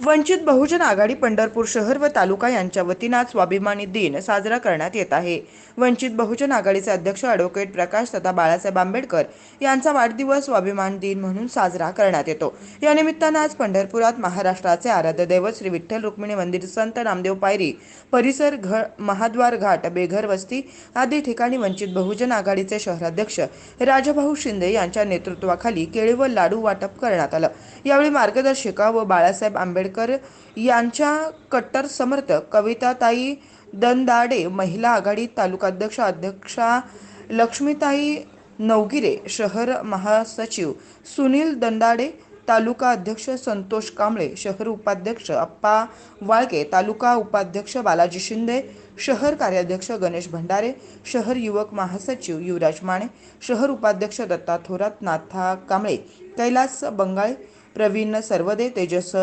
वंचित बहुजन आघाडी पंढरपूर शहर व तालुका यांच्या वतीनं आज स्वाभिमानी दिन साजरा करण्यात येत आहे. वंचित बहुजन आघाडीचे अध्यक्ष ॲडव्होकेट प्रकाश तथा बाळासाहेब आंबेडकर यांचा वाढदिवस स्वाभिमान दिन म्हणून साजरा करण्यात येतो. या निमित्तानं आज पंढरपुरात महाराष्ट्राचे आराध्य दैवत श्री विठ्ठल रुक्मिणी मंदिर संत नामदेव पायरी परिसर घ महाद्वार घाट बेघर वस्ती आदी ठिकाणी वंचित बहुजन आघाडीचे शहराध्यक्ष राजभाऊ शिंदे यांच्या नेतृत्वाखाली केळी व लाडू वाटप करण्यात आलं. यावेळी मार्गदर्शिका व बाळासाहेब आंबेडकर यांच्या कट्टर समर्थक कविताताई दनदाडे महिला आघाडी तालुकाध्यक्ष अध्यक्षा लक्ष्मीताई नवगिरे शहर महासचिव सुनील दंदाडे तालुका अध्यक्ष संतोष कांबळे शहर उपाध्यक्ष अप्पा वाळके तालुका उपाध्यक्ष बालाजी शिंदे शहर कार्याध्यक्ष गणेश भंडारे शहर युवक महासचिव युवराज माने शहर उपाध्यक्ष दत्ता थोरात नाथा कांबळे कैलास बंगाळे प्रवीण सर्वदे तेजस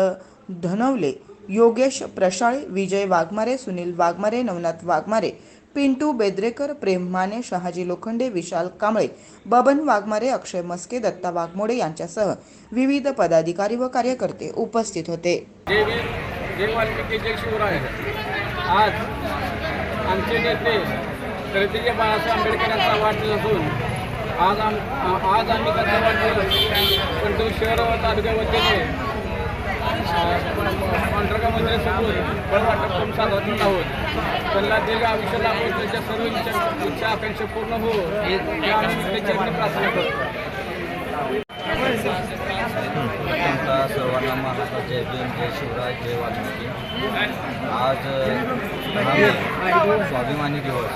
धनवले योगेश प्रशाळे विजय वाघमारे सुनील वाघमारे नवनाथ वाघमारे पिंटू बेद्रेकर प्रेम माने शहाजी लोखंडे विशाल कांबळे बबन वाघमारे अक्षय मस्के दत्ता वाघमोडे यांच्यासह विविध पदाधिकारी व कार्यकर्ते उपस्थित होते. आज आमचे नेते श्रद्धेय बाळासाहेब आंबेडकर यांचा वाढदिवस असून आज आम आज आम्ही त्यांचा वाढदिवस परंतु शहर व तालुक्या वतीने पांढरगा मंदिरासमोर फळवाटप करून साजरा करत आहोत. त्यांना दीर्घ आयुष्य लाभो त्यांच्या सर्व इच्छा इच्छा आकांक्षा पूर्ण हो आम्ही त्याच्याकडे प्रार्थना करतो. प्रथमतः सर्वांना महाराष्ट्र जय भीम जय शिवराय जय वाल्मिकी. आज स्वाभिमानी दिवस.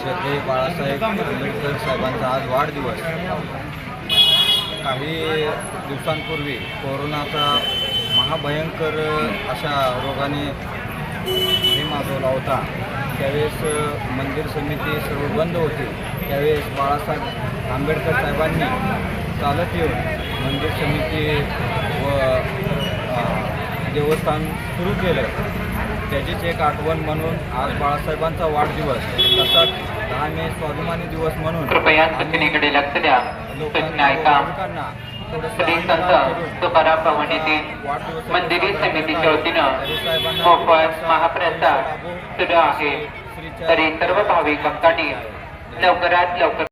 श्रद्धे बाळासाहेब आंबेडकर साहेबांचा आज वाढदिवस. काही दिवसांपूर्वी कोरोनाचा महाभयंकर अशा रोगाने हे माजवला होता. त्यावेळेस मंदिर समिती सर्व बंद होती. त्यावेळेस बाळासाहेब आंबेडकर साहेबांनी चालत येऊन मंदिर समिती व देवस्थान सुरू केलं. त्याचीच एक आठवण म्हणून आज बाळासाहेबांचा वाढदिवस. तसाच दहा मे स्वाभिमानी दिवस म्हणून कृपया लक्ष द्या. लोकांना श्री संत तुकाराम भवन येथील मंदिरी समितीच्या वतीनं मोफत महाप्रसाद सुरू आहे. तरी सर्व भाविक भक्तांनी लवकरात लवकर